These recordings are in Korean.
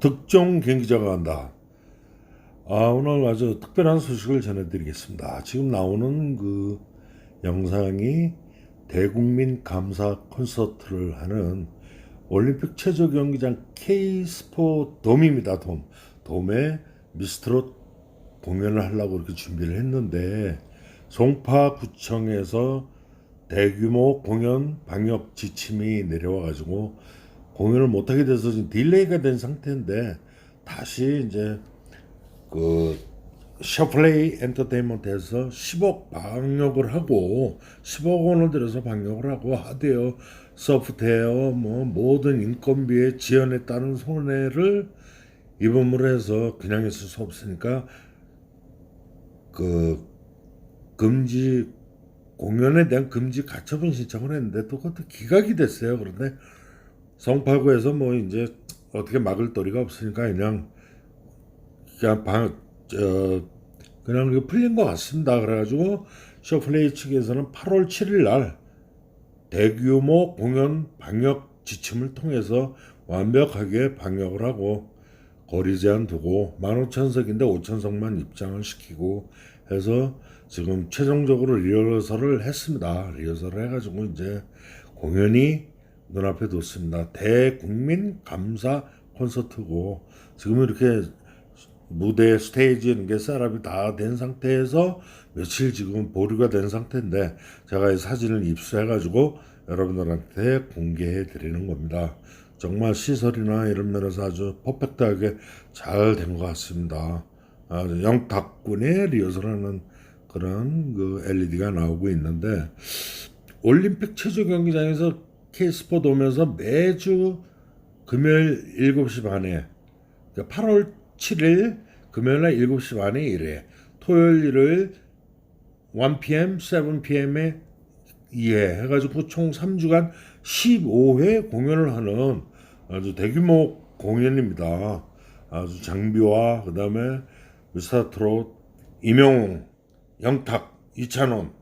특정 경기자가 간다. 아, 오늘 아주 특별한 소식을 전해드리겠습니다. 지금 나오는 그 영상이 대국민 감사 콘서트를 하는 올림픽 체조 경기장 K스포 돔입니다. 돔. 돔에 미스트롯 공연을 하려고 이렇게 준비를 했는데 송파구청에서 대규모 공연 방역 지침이 내려와 가지고 공연을 못하게 돼서 지금 딜레이가 된 상태인데 다시 이제 그 셔플레이 엔터테인먼트에서 10억 방역을 하고 10억 원을 들여서 방역을 하고 하드웨어, 소프트웨어, 뭐 모든 인건비의 지연에 따른 손해를 입음으로 해서 그냥 있을 수 없으니까 그 금지 공연에 대한 금지 가처분 신청을 했는데 또 그것도 기각이 됐어요. 그런데 성파구에서 뭐 이제 어떻게 막을 도리가 없으니까 그냥 그냥 방, 저, 그냥 이거 풀린 것 같습니다. 그래가지고 쇼플레이 측에서는 8월 7일 날 대규모 공연 방역 지침을 통해서 완벽하게 방역을 하고 거리 제한 두고 15,000석인데 5,000석만 입장을 시키고 해서 지금 최종적으로 리허설을 했습니다. 리허설을 해가지고 이제 공연이 눈앞에 뒀습니다. 대국민 감사 콘서트고 지금 이렇게 무대 스테이지 이런 게 셋업이 다 된 상태에서 며칠 지금 보류가 된 상태인데 제가 이 사진을 입수해가지고 여러분들한테 공개해 드리는 겁니다. 정말 시설이나 이런 면에서 아주 퍼펙트하게 잘 된 것 같습니다. 아주 영탁군의 리허설하는 그런 그 LED가 나오고 있는데 올림픽 체조 경기장에서 K스포 오면서 매주 금요일 7시 반에 그러니까 8월 7일 금요일 날 7시 반에 이래. 토요일 일요일 1pm, 7pm에 2회 해가지고 총 3주간 15회 공연을 하는 아주 대규모 공연입니다. 아주 장비와 그 다음에 미스터 트롯, 이명웅, 영탁, 이찬원,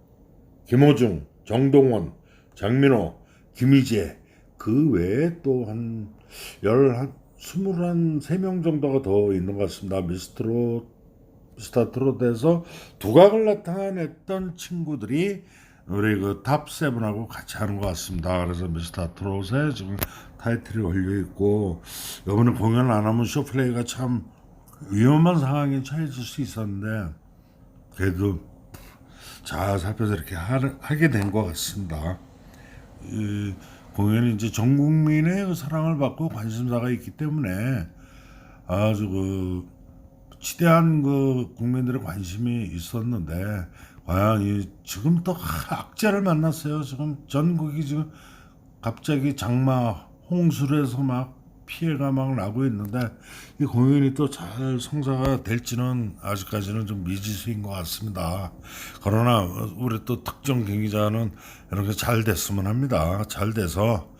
김호중, 정동원, 장민호, 김희재 그 외에 또 한 열한 스물한 세 명 정도가 더 있는 것 같습니다. 미스트롯 미스터 트롯에서 두각을 나타냈던 친구들이 우리 그 탑 세븐하고 같이 하는 것 같습니다. 그래서 미스터 트롯에 지금 타이틀이 걸려 있고 이번에 공연 안 하면 쇼플레이가 참 위험한 상황에 처해질 수 있었는데 그래도 잘 살펴서 이렇게 하, 하게 된 것 같습니다. 이 공연이 이제 전 국민의 그 사랑을 받고 관심사가 있기 때문에 아주 그 지대한 그 국민들의 관심이 있었는데 과연 이 지금 또 악재를 만났어요. 지금 전국이 지금 갑자기 장마 홍수를 해서 막 피해가 막 나고 있는데 이 공연이 또 잘 성사가 될지는 아직까지는 좀 미지수인 것 같습니다. 그러나 우리 또 특정 경기자는 이렇게 잘 됐으면 합니다. 잘 돼서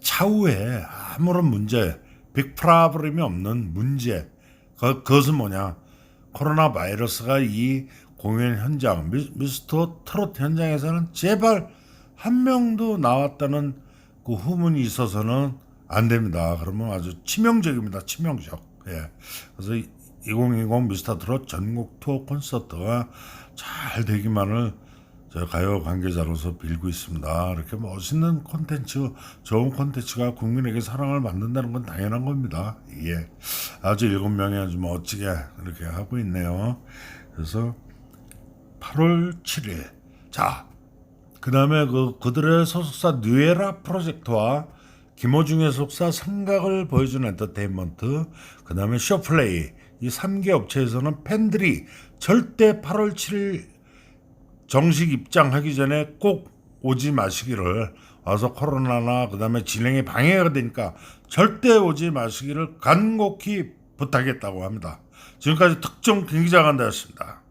차후에 아무런 문제, 빅 프라브럼이 없는 문제, 그, 그것은 뭐냐? 코로나 바이러스가 이 공연 현장, 미, 미스터 트롯 현장에서는 제발 한 명도 나왔다는 그 후문이 있어서는 안 됩니다. 그러면 아주 치명적입니다. 치명적. 예. 그래서 2020 미스터 트롯 전국 투어 콘서트가 잘 되기만을 저 가요 관계자로서 빌고 있습니다. 이렇게 멋있는 콘텐츠, 좋은 콘텐츠가 국민에게 사랑을 받는다는 건 당연한 겁니다. 예. 아주 일곱 명이 아주 멋지게 이렇게 하고 있네요. 그래서 8월 7일. 자, 그 다음에 그, 그들의 소속사 뉴에라 프로젝트와 김호중의 소속사 생각을 보여주는 엔터테인먼트, 그 다음에 쇼플레이, 이 3개 업체에서는 팬들이 절대 8월 7일 정식 입장하기 전에 꼭 오지 마시기를 와서 코로나나 그 다음에 진행에 방해가 되니까 절대 오지 마시기를 간곡히 부탁했다고 합니다. 지금까지 특정 경기자 간다였습니다.